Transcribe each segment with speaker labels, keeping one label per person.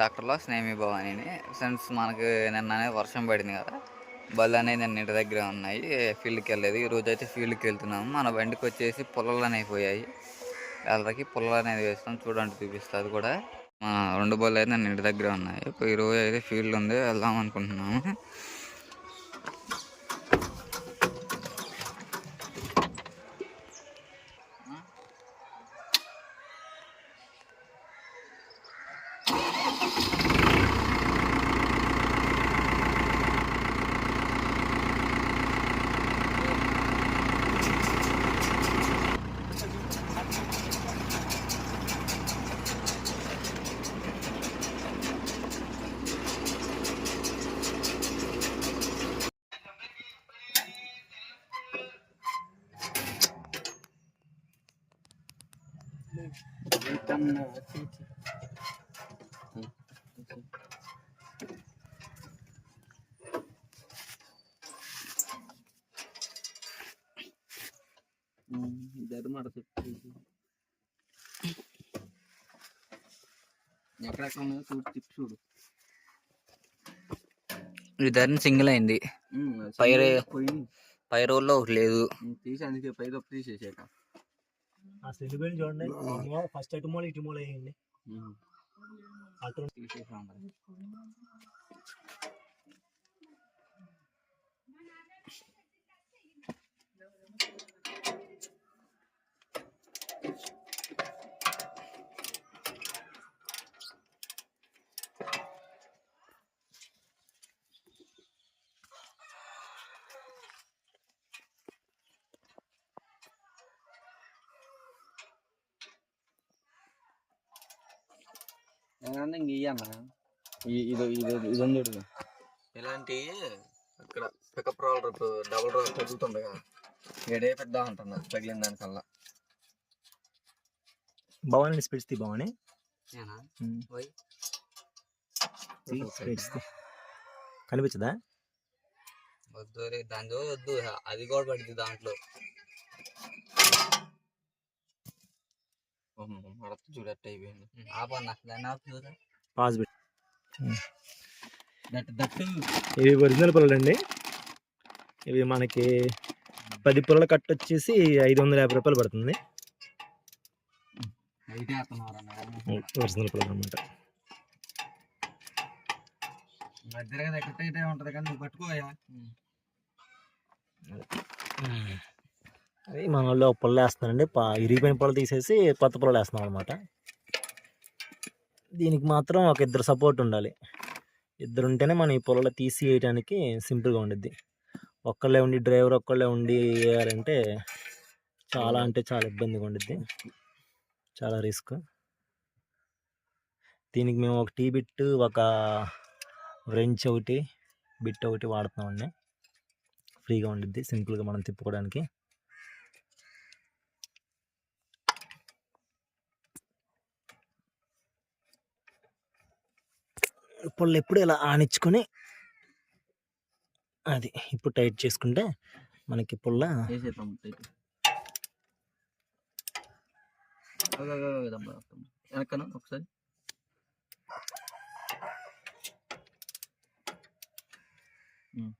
Speaker 1: ట్రాక్టర్లో స్నేమి భవాని ఫ్రెండ్స్ మనకి అనేది వర్షం పడింది కదా. బళ్ళు అనేది నిన్న ఇంటి దగ్గర ఉన్నాయి. ఫీల్డ్కి వెళ్ళలేదు. ఈ అయితే ఫీల్డ్కి వెళ్తున్నాము. మన బండికి వచ్చేసి పుల్లలు అనేవి పోయాయి. వాళ్ళకి పుల్లలు అనేది వేస్తాం. చూడండి చూపిస్తుంది అది కూడా మా రెండు బళ్ళు అయితే నిన్న ఇంటి దగ్గర ఉన్నాయి. ఇప్పుడు అయితే ఫీల్డ్ ఉంది. వెళ్దాం అనుకుంటున్నాము.
Speaker 2: ధర్మడ ఎక్కడెక్కడ ఉన్నాయో చూడు తిప్పి చూడు
Speaker 1: ఈ ధరని సింగిల్ అయింది పైరే- పై ఒకటి లేదు.
Speaker 2: తీసి అందుకే పై తప్పు తీసేసాక
Speaker 3: ఆ సెలిబ్రేట్ చూడండి. ఫస్ట్ అటు మూల ఇటు మూల వేయండి అటు
Speaker 2: ఏమన్నా ఇంక ఇయ్యన్నా ఇది ఇది ఇది ఉంది చూడు ఇలాంటి ఇక్కడ పికప్ రోల్ డబుల్ రోల్ తగ్గుతుంది కదా ఏడే పెద్ద అంటున్నారు తగిలిన దానికల్లా.
Speaker 3: భవానీ స్పీడ్స్ తీ భవానీ కనిపించదా?
Speaker 1: వద్దు రే, దాంతో వద్దు. అది కూడా పడింది దాంట్లో.
Speaker 2: చూడట్టు అయిపోయింది.
Speaker 3: పాస్ పెట్టి ఇవి ఒరిజినల్ పొలాలు అండి ఇవి మనకి పది పొలాల కట్ట వచ్చేసి ఐదు వందల యాభై రూపాయలు పడుతుంది. ఒరిజినల్ పొలాలు అనమాట
Speaker 2: ఎక్కడ ఇటే ఉంటది కానీ నువ్వు పట్టుకోయా
Speaker 3: అది మన వాళ్ళు ఒక పొలం వేస్తున్నారండి పా ఇరిగిపోయిన పొలం తీసేసి కొత్త పొలం వేస్తున్నాం అనమాట దీనికి మాత్రం ఒక ఇద్దరు సపోర్ట్ ఉండాలి. ఇద్దరు ఉంటేనే మనం ఈ పొలంలో తీసి వేయడానికి సింపుల్గా ఉండిద్ది. ఒక్కళ్ళే ఉండి డ్రైవర్ ఒక్కళ్ళే ఉండి వేయాలంటే చాలా అంటే చాలా ఇబ్బందిగా ఉండిద్ది. చాలా రిస్క్. దీనికి మేము ఒక టీ బిట్ ఒక వ్రెంచ్ ఒకటి బిట్ ఒకటి వాడుతున్నామండి. ఫ్రీగా ఉండిద్ది సింపుల్గా మనం తిప్పుకోవడానికి. పళ్ళు ఎప్పుడు ఇలా ఆనిచ్చుకొని అది ఇప్పుడు టైట్ చేసుకుంటే మనకి పుల్ల
Speaker 2: ఒకసారి.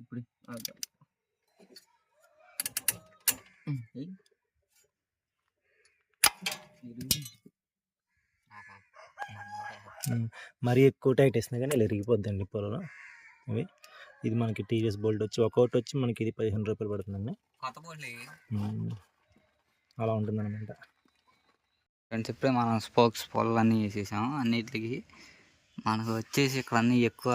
Speaker 2: ఇప్పుడు
Speaker 3: మరీ ఎక్కువ టైట్ వేసినా కానీ ఇలా ఇరిగిపోద్దండి పొలలో ఇవి. ఇది మనకి టీవీఎస్ బోల్ట్ వచ్చి ఒక్కొక్కటి వచ్చి మనకి ఇది పదిహేను రూపాయలు పడుతుందండి. అలా ఉంటుందన్నమాట.
Speaker 1: ఫ్రెండ్స్ ఇప్పుడే మనం స్పోక్స్ పొలాలు అన్నీ వేసేసాము. అన్నిటికి మనకు వచ్చేసి ఇక్కడ అన్నీ ఎక్కువ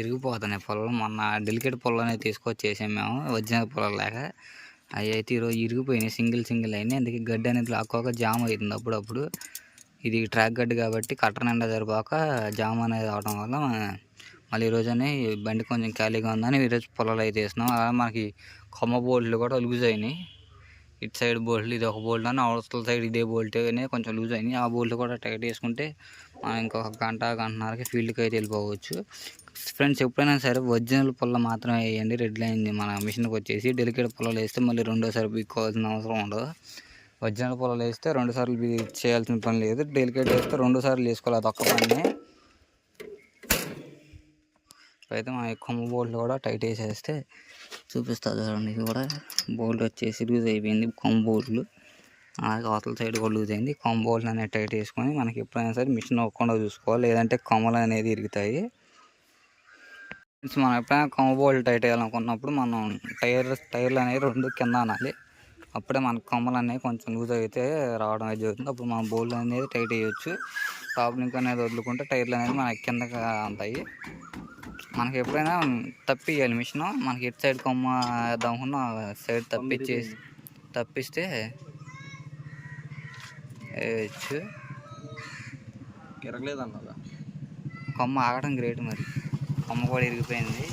Speaker 1: ఇరిగిపోతున్నాయి పొలాలు. మొన్న డెలికేట్ పొలం అనేది తీసుకొచ్చి వేసాము మేము. ఒరిజినల్ పొలాలు లేక అవి అయితే ఈరోజు ఇరిగిపోయినాయి. సింగిల్ సింగిల్ అయినాయి. అందుకే గడ్డి అనేది లాక్కోక జామ్ అవుతుంది అప్పుడప్పుడు. ఇది ట్రాక్ గడ్డి కాబట్టి కట్ట నిండా సరిపోక జామ్ అనేది అవడం వల్ల మళ్ళీ ఈ బండి కొంచెం ఖాళీగా ఉందని ఈరోజు పొలాలు అయితే వేసినాం అలా మనకి కొమ్మ బోల్ట్లు కూడా లూజ్ అయినాయి. ఇటు సైడ్ బోల్ట్లు ఇది ఒక బోల్ట్ అని అవతల సైడ్ ఇదే బోల్ట్ అనేది కొంచెం లూజ్ అయినాయి. ఆ బోల్ట్ కూడా టైట్ వేసుకుంటే మనం ఇంకొక గంట గంటన్నరకి ఫీల్డ్కి అయితే వెళ్ళిపోవచ్చు. ఫ్రెండ్స్ ఎప్పుడైనా సరే ఒరిజినల్ పుల్ల మాత్రమే వేయండి. రెడ్ లైన్ మన మిషన్కి వచ్చేసి డెలికేట్ పొలాలు వేస్తే మళ్ళీ రెండోసారి బిక్కోవాల్సిన అవసరం ఉండదు. ఒరిజినల్ పొలాలు వేస్తే రెండు సార్లు చేయాల్సిన పని లేదు. డెలికేట్ వేస్తే రెండు సార్లు వేసుకోవాలి అదొక్క పని అయితే మన కొమ్మ బోల్ట్ కూడా టైట్ వేసేస్తే చూపిస్తా చూడండి. ఇది కూడా బోల్ట్ వచ్చేసి లూజ్ అయిపోయింది కొమ్మ బోల్ట్లు. అలాగే అవతల సైడ్ కూడా లూజ్ అయింది. కొమ్మ బోల్ట్ అనేది టైట్ వేసుకొని మనకి ఎప్పుడైనా సరే మిషన్ అవ్వకుండా చూసుకోవాలి. లేదంటే కొమ్మలు అనేది ఇరుగుతాయి. మనం ఎప్పుడైనా కొమ్మ బోల్ట్ టైట్ వేయాలనుకున్నప్పుడు మనం టైర్ టైర్లు అనేవి రెండు కింద అనాలి. అప్పుడే మన కొమ్మలు అనేవి కొంచెం లూజ్ అయితే రావడం అయితే జరుగుతుంది. అప్పుడు మన బోల్ట్ అనేది టైట్ వేయొచ్చు టాప్ లింక్ అనేది వదులుకుంటే టైర్లు అనేది మనకి కిందకి ఉంటాయి మనకి ఎప్పుడైనా తప్పియాలి మిషన్. మనకి ఇటు సైడ్ కొమ్మ వేద్దాం అనుకున్న సైడ్ తప్పించేసి తప్పిస్తే వేయచ్చు.
Speaker 2: తిరగలేదన్నదా
Speaker 1: కొమ్మ ఆగడం గ్రేట్ మరి. కొమ్మ కూడా ఇరిగిపోయింది.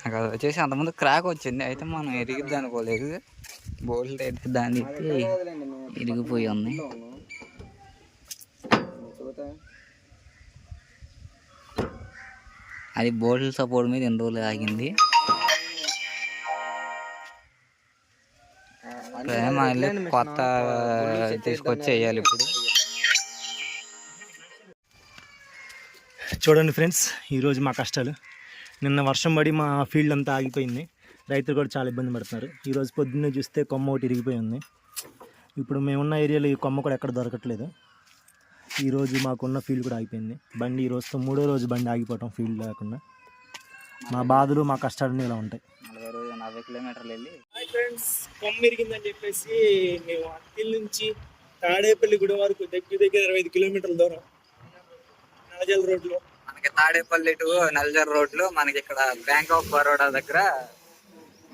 Speaker 1: నాకు అది వచ్చేసి అంతకుముందు క్రాక్ వచ్చింది. అయితే మనం ఎరిగిద్ది అనుకోలేదు. బోల్ట్ అయితే దానికి ఇరిగిపోయి ఉంది. అది బోల్ట్ సపోర్ట్ మీద ఎన్ని రోజులు ఆగింది? కొత్త తీసుకొచ్చి వేయాలి ఇప్పుడు.
Speaker 3: చూడండి ఫ్రెండ్స్ ఈరోజు మా కష్టాలు. నిన్న వర్షం పడి మా ఫీల్డ్ అంతా ఆగిపోయింది. రైతులు కూడా చాలా ఇబ్బంది పడుతున్నారు. ఈరోజు పొద్దున్నే చూస్తే కొమ్మ ఒకటి ఇరిగిపోయి ఉంది. ఇప్పుడు మేమున్న ఏరియాలో ఈ కొమ్మ కూడా ఎక్కడ దొరకట్లేదు. ఈరోజు మాకున్న ఫీల్డ్ కూడా ఆగిపోయింది. బండి ఈ రోజుతో మూడో రోజు బండి ఆగిపోవటం ఫీల్డ్ లేకుండా. మా బాధలు మా కష్టాలన్నీ ఇలా ఉంటాయి.
Speaker 1: నలభై రోజు నలభై కిలోమీటర్లు వెళ్ళి
Speaker 3: ఫ్రెండ్స్ కొమ్మ ఇరిగిందని చెప్పేసి మేము అత్తిల్ నుంచి తాడేపల్లి గుడి వరకు దగ్గర దగ్గర ఇరవై ఐదు కిలోమీటర్ల దూరం నలజల్ రోడ్లో.
Speaker 1: తాడేపల్లి టు నల్జర్ రోడ్లో మనకి ఇక్కడ బ్యాంక్ ఆఫ్ బరోడా దగ్గర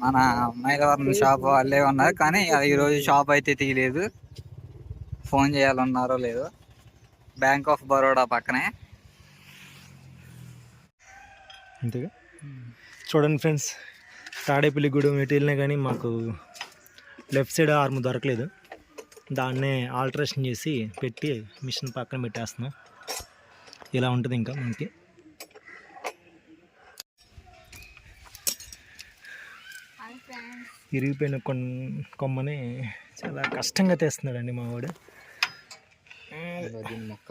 Speaker 1: మన మైలవరం షాప్ వాళ్ళే ఉన్నారు. కానీ అది ఈ రోజు షాప్ అయితే తీయలేదు. ఫోన్ చేయాలన్నారో లేదో. బ్యాంక్ ఆఫ్ బరోడా పక్కనే.
Speaker 3: అంతేగా చూడండి ఫ్రెండ్స్ తాడేపల్లి గుడి ఎటు వెళ్ళినా కానీ మాకు లెఫ్ట్ సైడ్ ఆర్మ్ దొరకలేదు. దాన్నే ఆల్టరేషన్ చేసి పెట్టి మిషన్ పక్కన పెట్టేస్తున్నాం. ఇలా ఉంటుంది ఇంకా మనకి. ఇరిగిపోయిన కొన్ కొమ్మని చాలా కష్టంగా తెస్తున్నాడండి మా వాడు.
Speaker 1: మొక్క.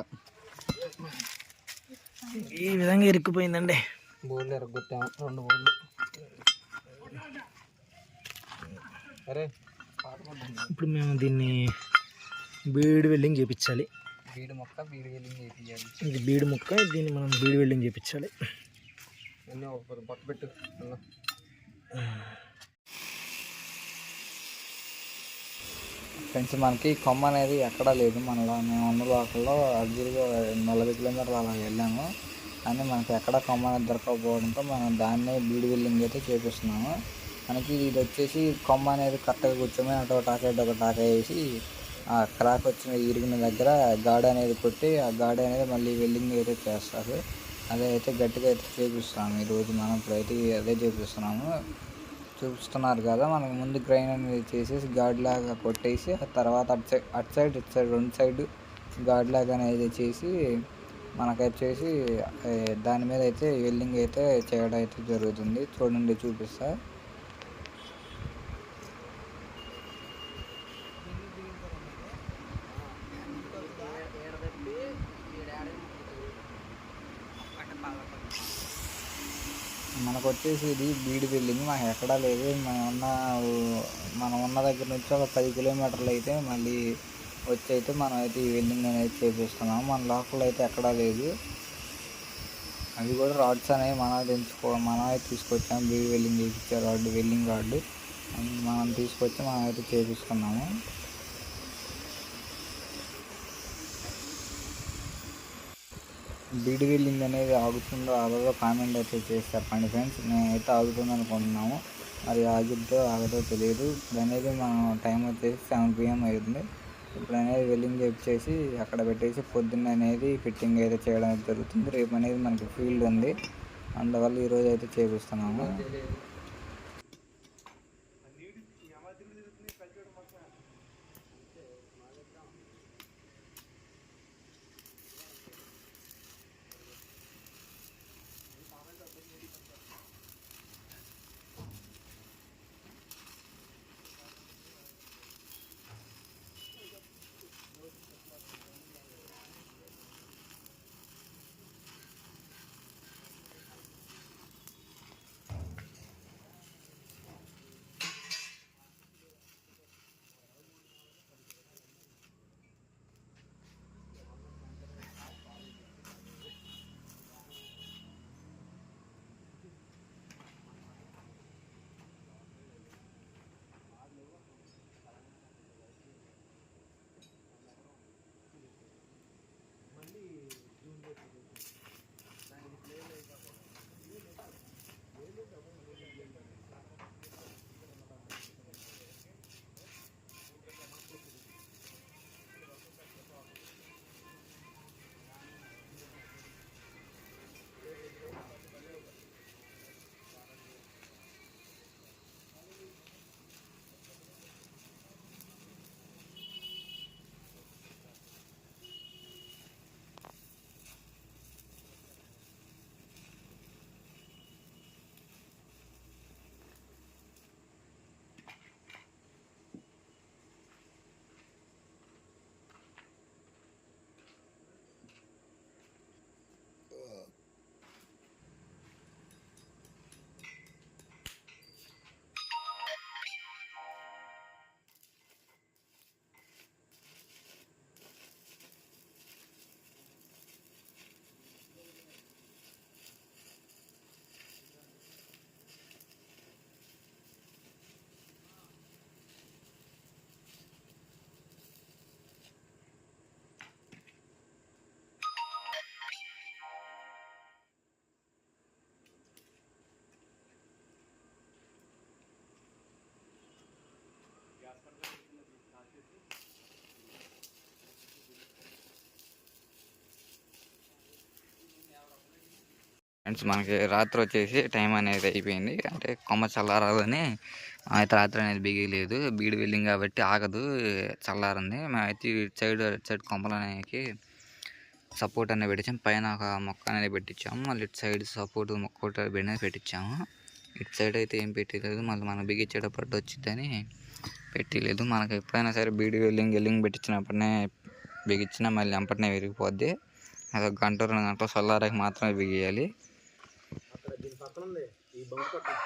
Speaker 3: ఈ విధంగా ఇరుక్కుపోయిందండి
Speaker 1: బోర్లు ఎరగొట్టాము రెండు బోర్లు. అరే
Speaker 3: ఇప్పుడు మేము దీన్ని బీడ్ వెల్డింగ్ చేపించాలి.
Speaker 1: బీడు మొక్క బీడు వెల్లింగ్ చేయాలి
Speaker 3: ఇది బీడు ముక్క దీన్ని మనం బీడు వెల్డింగ్ చేపించాలి.
Speaker 2: ఒక బట్ట పెట్టు
Speaker 1: ఫ్రెండ్స్ మనకి కొమ్మ అనేది ఎక్కడా లేదు. మనలో మేము ఉన్న లోకల్లో అర్జీలుగా నలభై కిలోమీటర్లు అలా వెళ్ళాము. కానీ మనకి ఎక్కడ కొమ్మ అనేది దొరకకపోవడంతో మనం దాన్నే బీడి బిల్డింగ్ అయితే చేపిస్తున్నాము. మనకి ఇది వచ్చేసి కొమ్మ అనేది కరెక్ట్గా కూర్చొని అటు ఒక టాక ఇటు ఒక టాక వేసి ఆ క్రాక్ వచ్చిన ఇరిగిన దగ్గర గాడ అనేది కొట్టి ఆ గాడి అనేది మళ్ళీ వెల్డింగ్ అయితే చేస్తారు. అదే అయితే గట్టిగా అయితే చూపిస్తాము ఈరోజు మనం ఇప్పుడైతే అదే చూపిస్తున్నాము. చూపిస్తున్నారు కదా మనకు ముందు గ్రైండ్ అనేది చేసేసి గాడ్ లాగా కొట్టేసి ఆ తర్వాత అటు సైడ్ అటు సైడ్ ఇటు సైడ్ రెండు సైడ్ గాడ్ లాగా అనేది చేసి మనకు వచ్చేసి దాని మీద అయితే వెల్డింగ్ అయితే చేయడం అయితే జరుగుతుంది. చూడండి చూపిస్తా. మనకు వచ్చేసి ఇది బీడి బిల్డింగ్. మాకు ఎక్కడా లేదు. మనం ఉన్న మనం ఉన్న దగ్గర నుంచి ఒక పది కిలోమీటర్లు అయితే మళ్ళీ వచ్చి అయితే మనం అయితే ఈ వెల్డింగ్ అనేది చేపిస్తున్నాం. మన లోకల్ అయితే ఎక్కడా లేదు. అవి కూడా రాడ్స్ అనేవి మనం తెంచుకో మనమే తీసుకొచ్చాం. బీడి వెల్డింగ్ చేయించే రాడ్ వెల్డింగ్ రాడ్ మనం తీసుకొచ్చి మనం అయితే చేపిస్తున్నాము. బీడి వెల్డింగ్ అనేది ఆగుతుందో ఆగదో కామెంట్ అయితే చేసి చెప్పండి ఫ్రెండ్స్ నేనైతే ఆగుతుంది అనుకుంటున్నాము. మరి ఆగిద్దో ఆగదో తెలియదు. ఇప్పుడు అనేది మనం టైం వచ్చేసి సెవెన్ పిఎం అవుతుంది ఇప్పుడు అనేది వెల్లింగ్ చేసి అక్కడ పెట్టేసి పొద్దున్న అనేది ఫిట్టింగ్ అయితే చేయడం జరుగుతుంది. రేపు అనేది మనకి ఫీల్డ్ ఉంది. అందువల్ల ఈరోజు అయితే చేపిస్తున్నాము. ఫ్రెండ్స్ మనకి రాత్రి వచ్చేసి టైం అనేది అయిపోయింది. అంటే కొమ్మ చల్లారాలని అయితే రాత్రి అనేది బిగిలేదు. బీడి వెళ్ళింది కాబట్టి ఆగదు చల్లారింది. మేమైతే ఇటు సైడ్ అటు సైడ్ కొమ్మలు సపోర్ట్ అనేది పెట్టించాం. పైన ఒక మొక్క అనేది పెట్టించాము. మళ్ళీ ఇటు సైడ్ సపోర్ట్ మొక్క అనేది పెట్టించాము. ఇటు సైడ్ అయితే ఏం పెట్టలేదు. మళ్ళీ మనం బిగించేటప్పుడు వచ్చిందని పెట్టలేదు. మనకి ఎప్పుడైనా సరే బీడి వెల్లింగ్ వెల్లింగ్ పెట్టించినప్పుడనే బిగించినా మళ్ళీ వెంపటనే విరిగిపోద్ది. అదొక గంట రెండు గంటలు చల్లారాక మాత్రమే బిగియాలి.
Speaker 3: దీని పక్కన ఉంది. ఈ బంక్ పక్కన.